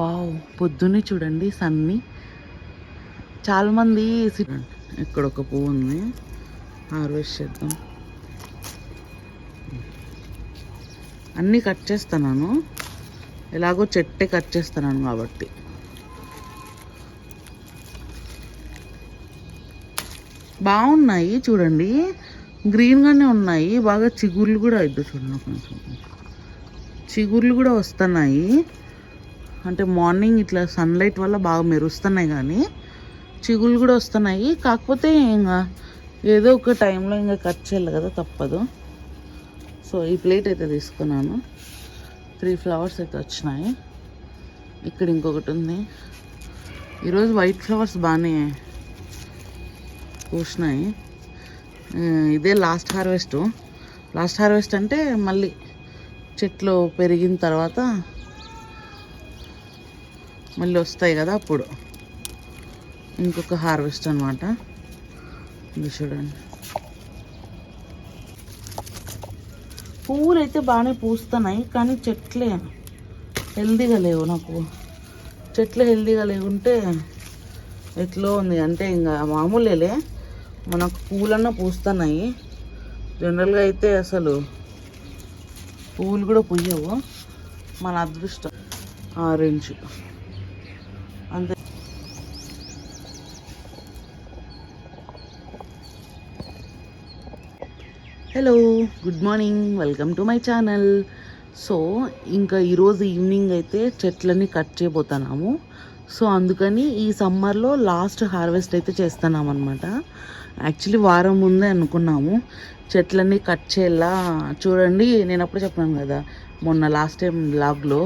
Wow పొద్దున్నే చూడండి సన్ని. చాలామంది ఇక్కడ ఒక పువ్వు ఉంది. హార్వెస్ట్ చేద్దాం. అన్నీ కట్ చేస్తున్నాను. ఎలాగో చెట్టే కట్ చేస్తున్నాను కాబట్టి. బాగున్నాయి చూడండి. గ్రీన్గానే ఉన్నాయి. బాగా చిగుర్లు కూడా అవుతుంది చూడండి. కొంచెం చిగుర్లు కూడా వస్తున్నాయి. అంటే మార్నింగ్ ఇట్లా సన్లైట్ వల్ల బాగా మెరుస్తున్నాయి కానీ చిగులు కూడా వస్తున్నాయి. కాకపోతే ఇంకా ఏదో ఒక టైంలో ఇంకా కట్ చేయాలి కదా తప్పదు. సో ఈ ప్లేట్ అయితే తీసుకున్నాను. త్రీ ఫ్లవర్స్ అయితే వచ్చినాయి. ఇక్కడ ఇంకొకటి ఉంది. ఈరోజు వైట్ ఫ్లవర్స్ బాగానే పూసినాయి ఇదే లాస్ట్ హార్వెస్ట్ లాస్ట్ హార్వెస్ట్ అంటే మళ్ళీ చెట్లు పెరిగిన తర్వాత మళ్ళీ వస్తాయి కదా అప్పుడు. ఇంకొక హార్వెస్ట్ అనమాట ఇది చూడండి. పువ్వులు అయితే బాగానే పూస్తున్నాయి కానీ చెట్లే హెల్దీగా లేవు నాకు. చెట్లు హెల్దీగా లేకుంటే ఎట్లో ఉంది? అంటే ఇంకా మామూలేలే. మనకు పువ్వులన్నా పూస్తున్నాయి. జనరల్గా అయితే అసలు పువ్వులు కూడా పుయ్యవు మన అదృష్టం orange. Hello good morning welcome to my channel so ఇంకా ఈరోజు ఈవినింగ్ అయితే చెట్లన్నీ కట్ చేయబోతున్నాము. సో అందుకని ఈ సమ్మర్లో లాస్ట్ హార్వెస్ట్ అయితే చేస్తున్నాం అనమాట యాక్చువల్లీ వారం ముందే అనుకున్నాము. చెట్లన్నీ కట్ చేయాలా? చూడండి నేను అప్పుడు చెప్పాను కదా మొన్న లాస్ట్ టైం బ్లాగ్లో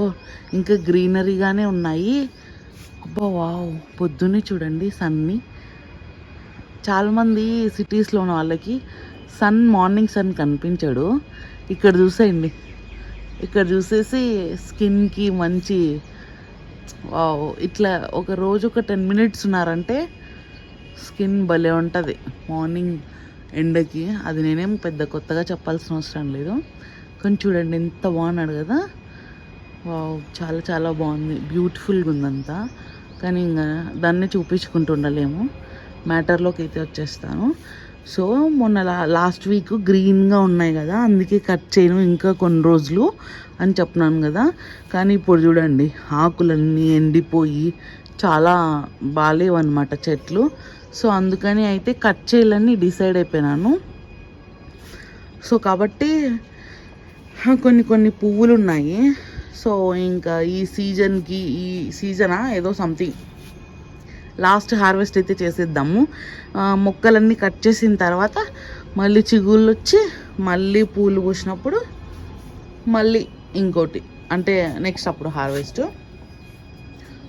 ఇంకా గ్రీనరీగానే ఉన్నాయి. అబ్బా వావ్ పొద్దున్నే చూడండి సన్ని చాలామంది సిటీస్లో ఉన్న వాళ్ళకి సన్ మార్నింగ్ సన్ కనిపించాడు. ఇక్కడ చూసేయండి. ఇక్కడ చూసేసి స్కిన్కి మంచి వావ్ ఇట్లా ఒక రోజు ఒక టెన్ మినిట్స్ ఉన్నారంటే స్కిన్ భలే ఉంటుంది. మార్నింగ్ ఎండకి. అది నేనేం పెద్ద కొత్తగా చెప్పాల్సిన అవసరం లేదు. కానీ చూడండి ఎంత బాగున్నాడు కదా. వావ్ చాలా చాలా బాగుంది. బ్యూటిఫుల్గా ఉందంతా. కానీ ఇంకా దాన్ని చూపించుకుంటూ ఉండలేము మ్యాటర్లోకి అయితే వచ్చేస్తాను. సో మొన్న లా లాస్ట్ వీక్ గ్రీన్గా ఉన్నాయి కదా అందుకే కట్ చేయను ఇంకా కొన్ని రోజులు అని చెప్పినాను కదా. కానీ ఇప్పుడు చూడండి ఆకులన్నీ ఎండిపోయి చాలా బాగాలేవన్నమాట చెట్లు. సో అందుకని అయితే కట్ చేయాలని డిసైడ్ అయిపోయినాను. సో కాబట్టి కొన్ని కొన్ని పువ్వులు ఉన్నాయి సో ఇంకా ఈ సీజన్కి ఈ సీజనా ఏదో సంథింగ్ లాస్ట్ హార్వెస్ట్ అయితే చేసేద్దాము. మొక్కలన్నీ కట్ చేసిన తర్వాత మళ్ళీ చిగుళ్ళు వచ్చి మళ్ళీ పూలు పూసినప్పుడు మళ్ళీ ఇంకోటి అంటే నెక్స్ట్ అప్పుడు హార్వెస్ట్.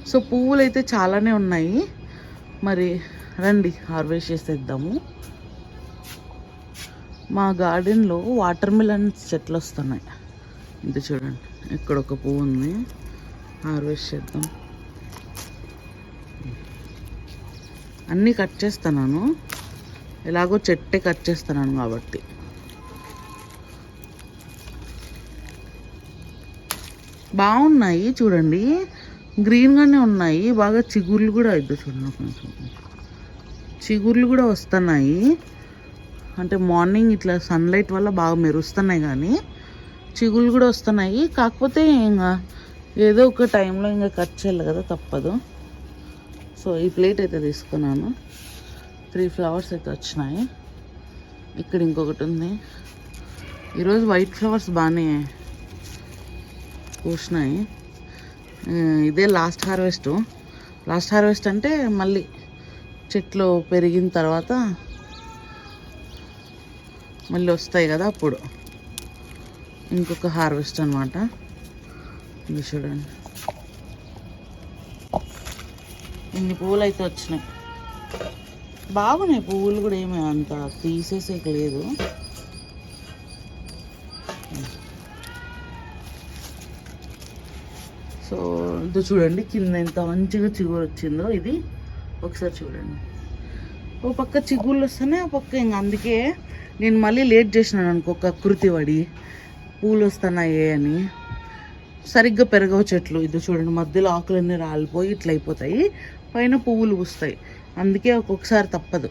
సో పువ్వులు అయితే చాలానే ఉన్నాయి. మరి రండి హార్వెస్ట్ చేసేద్దాము. మా గార్డెన్లో వాటర్ మిలన్ చెట్లు వస్తున్నాయి. ఇంత చూడండి ఇక్కడ ఒక పువ్వు ఉంది. హార్వెస్ట్ చేద్దాం. అన్నీ కట్ చేస్తున్నాను. ఎలాగో చెట్టే కట్ చేస్తున్నాను కాబట్టి. బాగున్నాయి చూడండి. గ్రీన్గానే ఉన్నాయి. బాగా చిగుర్లు కూడా అవుతుంది చూడండి కొంచెం చిగుర్లు కూడా వస్తున్నాయి. అంటే మార్నింగ్ ఇట్లా సన్లైట్ వల్ల బాగా మెరుస్తున్నాయి కానీ చిగుళ్ళు కూడా వస్తున్నాయి. కాకపోతే ఇంకా ఏదో ఒక టైంలో ఇంకా కట్ చేయాలి కదా తప్పదు. సో ఈ ప్లేట్ అయితే తీసుకున్నాను. త్రీ ఫ్లవర్స్ అయితే వచ్చినాయి. ఇక్కడ ఇంకొకటి ఉంది. ఈరోజు వైట్ ఫ్లవర్స్ బాగానే పూసినాయి. ఇదే లాస్ట్ హార్వెస్ట్ లాస్ట్ హార్వెస్ట్ అంటే మళ్ళీ చెట్లు పెరిగిన తర్వాత మళ్ళీ వస్తాయి కదా అప్పుడు. ఇంకొక హార్వెస్ట్ అనమాట ఇది చూడండి. ఇన్ని పువ్వులు అయితే వచ్చినాయి. బాగున్నాయి పువ్వులు కూడా ఏమి అంత తీసేసేకి లేదు. సో ఇది చూడండి కింద ఎంత మంచిగా చిగురు వచ్చిందో ఇది. ఒకసారి చూడండి. ఓ పక్క చిగుళ్ళు వస్తున్నాయి ఆ పక్క ఇంక అందుకే నేను మళ్ళీ లేట్ చేసినాను అనుకో కృతి పడి పూలు వస్తున్నాయే అని. సరిగ్గా పెరగవు చెట్లు. ఇది చూడండి మధ్యలో ఆకులన్నీ రాలిపోయి ఇట్లా అయిపోతాయి పైన పువ్వులు పూస్తాయి. అందుకే ఒక్కొక్కసారి తప్పదు.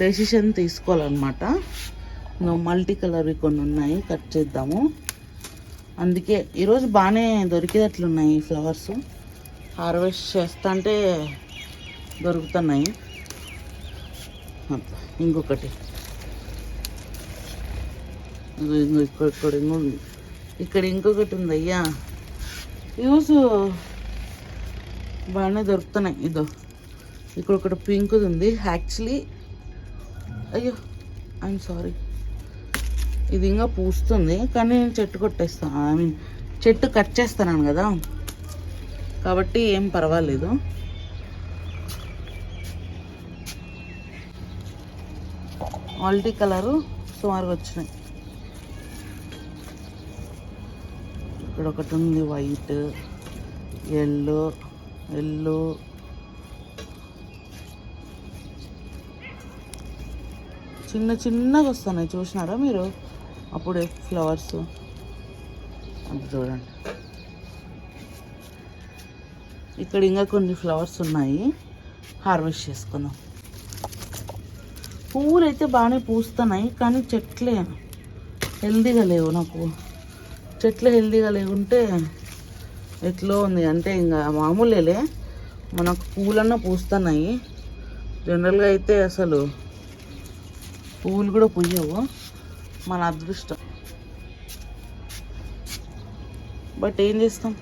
డెసిషన్ తీసుకోవాలన్నమాట. మల్టీ కలర్వి కొన్ని ఉన్నాయి కట్ చేద్దాము. అందుకే ఈరోజు బాగానే దొరికేటట్లున్నాయి ఫ్లవర్స్ హార్వెస్ట్ చేస్తా అంటే దొరుకుతున్నాయి. ఇంకొకటి. ఇక్కడ ఇక్కడ ఇక్కడ ఇంకొకటి ఉంది అయ్యా ఈరోజు బాగానే దొరుకుతున్నాయి. ఇదో. ఇక్కడ ఒకటి పింక్ది ఉంది. యాక్చువల్లీ అయ్యో ఐఎమ్ సారీ ఇది ఇంకా పూస్తుంది కానీ నేను చెట్టు కొట్టేస్తాను ఐ మీన్ చెట్టు కట్ చేస్తున్నాను కదా. కాబట్టి ఏం పర్వాలేదు. ఆల్టీ కలరు సుమారుగా వచ్చినాయి. ఇక్కడ ఒకటి ఉంది వైట్ ఎల్లో ఎల్లో చిన్న చిన్నగా వస్తున్నాయి చూసినారా మీరు? అప్పుడే ఫ్లవర్స్. అది చూడండి. ఇక్కడ ఇంకా కొన్ని ఫ్లవర్స్ ఉన్నాయి. హార్వెస్ట్ చేసుకుందాం. పువ్వులు అయితే బాగానే పూస్తున్నాయి కానీ చెట్లే హెల్దీగా లేవు నాకు. చెట్లు హెల్దీగా లేకుంటే ఎట్లో ఉంది అంటే ఇంకా మామూలేలే మనకు పూలన్నా పూస్తున్నాయి. జనరల్గా అయితే అసలు పువ్వులు కూడా పూయవు. మన అదృష్టం. బట్ ఏం చేస్తాం?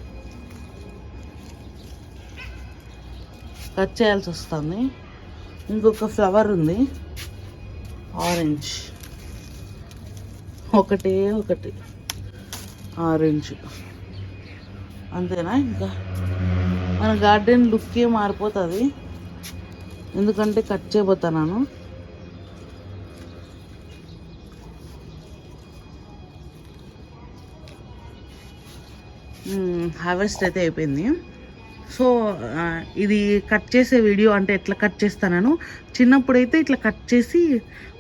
కట్ చేయాల్సి వస్తుంది. ఇంకొక ఫ్లవర్ ఉంది. ఆరెంజ్ ఒకటే ఒకటి. ఆరెంజ్ అంతేనా ఇంకా? మన గార్డెన్ లుక్కే మారిపోతుంది. ఎందుకంటే కట్ చేయబోతున్నాను. హార్వెస్ట్ అయితే అయిపోయింది. సో ఇది కట్ చేసే వీడియో అంటే ఎట్లా కట్ చేస్తానను? చిన్నప్పుడైతే ఇట్లా కట్ చేసి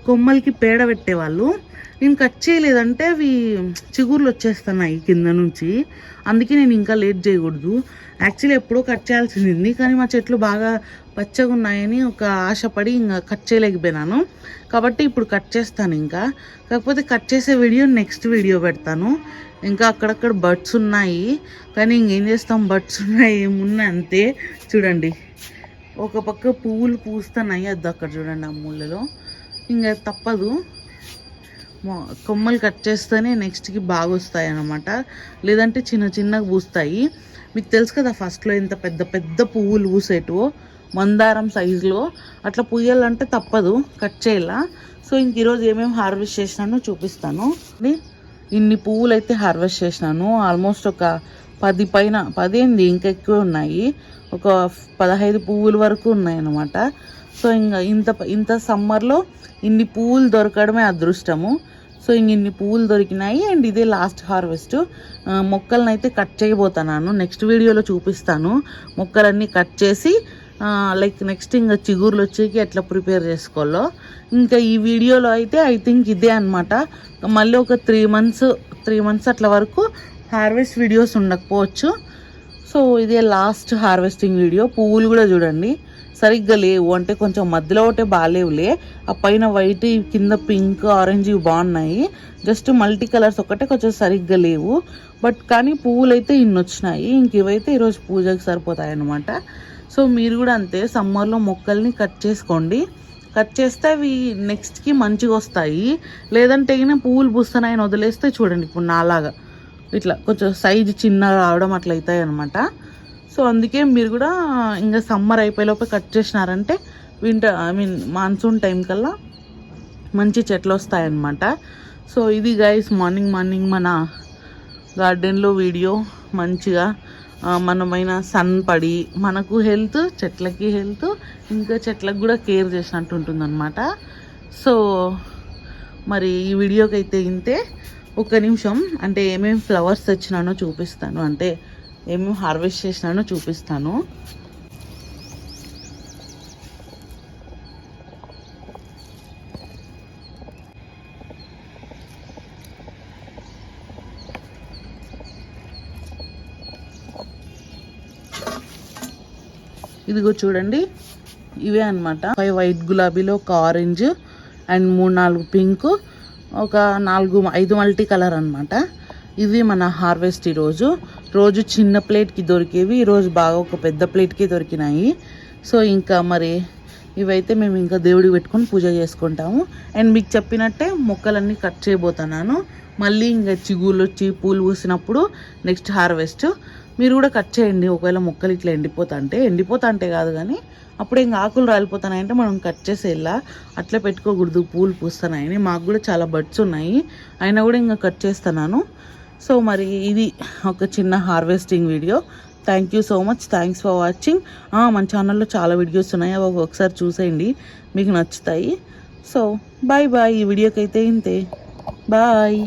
కొమ్మలకి పేడ పెట్టేవాళ్ళు. నేను కట్ చేయలేదంటే అవి చిగుర్లు వచ్చేస్తున్నాయి కింద నుంచి. అందుకే నేను ఇంకా లేట్ చేయకూడదు. యాక్చువల్లీ ఎప్పుడో కట్ చేయాల్సింది. కానీ మా చెట్లు బాగా పచ్చగా ఉన్నాయని ఒక ఆశపడి ఇంకా కట్ చేయలేకపోయినాను. కాబట్టి ఇప్పుడు కట్ చేస్తాను ఇంకా. కాకపోతే కట్ చేసే వీడియో నెక్స్ట్ వీడియో పెడతాను. ఇంకా అక్కడక్కడ బర్డ్స్ ఉన్నాయి. కానీ ఇంకేం చేస్తాం? బర్డ్స్ ఉన్నాయి ఏమున్నాయి? అంతే. చూడండి. ఒక పక్క పువ్వులు పూస్తున్నాయి. అది అక్కడ చూడండి ఆ మూలలో. ఇంకా తప్పదు. కొమ్మలు కట్ చేస్తేనే నెక్స్ట్కి బాగా వస్తాయి అనమాట లేదంటే చిన్న చిన్నగా పూస్తాయి. మీకు తెలుసు కదా ఫస్ట్లో ఇంత పెద్ద పెద్ద పువ్వులు పూసేటివో మందారం సైజులో అట్లా పూయాలంటే తప్పదు. కట్ చేయాలా. సో ఇంక ఈరోజు ఏమేమి హార్వెస్ట్ చేసినానో చూపిస్తాను. ఇన్ని పువ్వులు అయితే హార్వెస్ట్ చేసినాను. ఆల్మోస్ట్ ఒక పది పైన పదేంది ఇంకా ఎక్కువ ఉన్నాయి. ఒక పదహైదు పువ్వుల వరకు ఉన్నాయి అన్నమాట సో ఇంకా ఇంత ఇంత సమ్మర్లో ఇన్ని పువ్వులు దొరకడమే అదృష్టము. సో ఇంక ఇన్ని పువ్వులు దొరికినాయి అండ్ ఇదే లాస్ట్ హార్వెస్ట్. మొక్కలను అయితే కట్ చేయబోతున్నాను. నెక్స్ట్ వీడియోలో చూపిస్తాను. మొక్కలన్నీ కట్ చేసి లైక్ నెక్స్ట్ ఇంకా చిగుర్లు వచ్చేకి ఎట్లా ప్రిపేర్ చేసుకోవాలో. ఇంకా ఈ వీడియోలో అయితే ఐ థింక్ ఇదే అనమాట మళ్ళీ ఒక త్రీ మంత్స్ త్రీ మంత్స్ అట్లా వరకు హార్వెస్ట్ వీడియోస్ ఉండకపోవచ్చు. సో ఇదే లాస్ట్ హార్వెస్టింగ్ వీడియో పువ్వులు కూడా చూడండి. సరిగ్గా లేవు. అంటే కొంచెం మధ్యలో ఒకటే బాగాలేవులే. ఆ పైన వైట్ కింద పింక్ ఆరెంజ్ ఇవి బాగున్నాయి. జస్ట్ మల్టీ కలర్స్ ఒకటే కొంచెం సరిగ్గా లేవు. బట్ కానీ పువ్వులు అయితే ఇన్ని వచ్చినాయి ఇంక ఇవైతే ఈరోజు పూజకి సరిపోతాయి అన్నమాట సో మీరు కూడా అంతే సమ్మర్లో మొక్కల్ని కట్ చేసుకోండి. కట్ చేస్తే అవి నెక్స్ట్కి మంచిగా వస్తాయి. లేదంటే అయినా పువ్వులు పుస్తున్నాయని వదిలేస్తే చూడండి ఇప్పుడు నాలాగా. ఇట్లా కొంచెం సైజు చిన్నగా రావడం అట్లా అవుతాయి అనమాట సో అందుకే మీరు కూడా ఇంకా సమ్మర్ అయిపోయేలోపు cut చేసినారంటే winter I mean monsoon time కల్లా మంచి చెట్లు వస్తాయన్నమాట. సో ఇది గైస్ మార్నింగ్ మార్నింగ్ మన గార్డెన్లో వీడియో మంచిగా మనమైన సన్ పడి మనకు హెల్త్ చెట్లకి హెల్త్ ఇంకా చెట్లకు కూడా కేర్ చేసినట్టు ఉంటుందన్నమాట. సో మరి ఈ వీడియోకి అయితే ఇంతే. ఒక నిమిషం అంటే ఏమేమి ఫ్లవర్స్ తెచ్చినానో చూపిస్తాను. అంటే ఏమేమి హార్వెస్ట్ చేసినానో చూపిస్తాను. ఇదిగో చూడండి. ఇవే అన్నమాట. ఫైవ్ వైట్ గులాబీలో ఒక ఆరెంజ్ అండ్ మూడు నాలుగు పింక్ ఒక నాలుగు ఐదు మల్టీ కలర్ అనమాట ఇది మన హార్వెస్ట్ ఈరోజు రోజు. చిన్న ప్లేట్కి దొరికేవి ఈరోజు బాగా ఒక పెద్ద ప్లేట్కి దొరికినాయి. సో ఇంకా మరి ఇవైతే మేము ఇంకా దేవుడికి పెట్టుకొని పూజ చేసుకుంటాము. అండ్ మీకు చెప్పినట్టే మొక్కలన్నీ కట్ చేయబోతున్నాను. మళ్ళీ ఇంకా చిగుళ్ళు వచ్చి పూలు పూసినప్పుడు నెక్స్ట్ హార్వెస్ట్ మీరు కూడా కట్ చేయండి. ఒకవేళ మొక్కలు ఇట్లా ఎండిపోతా అంటే ఎండిపోతా అంటే కాదు కానీ అప్పుడు ఇంకా ఆకులు రాలిపోతున్నాయంటే మనం కట్ చేసేలా అట్లా పెట్టుకోకూడదు. పూలు పూస్తున్నాయని. మాకు కూడా చాలా బడ్స్ ఉన్నాయి. అయినా కూడా ఇంకా కట్ చేస్తున్నాను. సో మరి ఇది ఒక చిన్న harvesting video. Thank you so much thanks for watching మన ఛానల్లో చాలా వీడియోస్ ఉన్నాయి. అవి ఒకసారి చూసేయండి. మీకు నచ్చుతాయి. సో బాయ్ బాయ్ ఈ వీడియోకి అయితే ఇంతే. బాయ్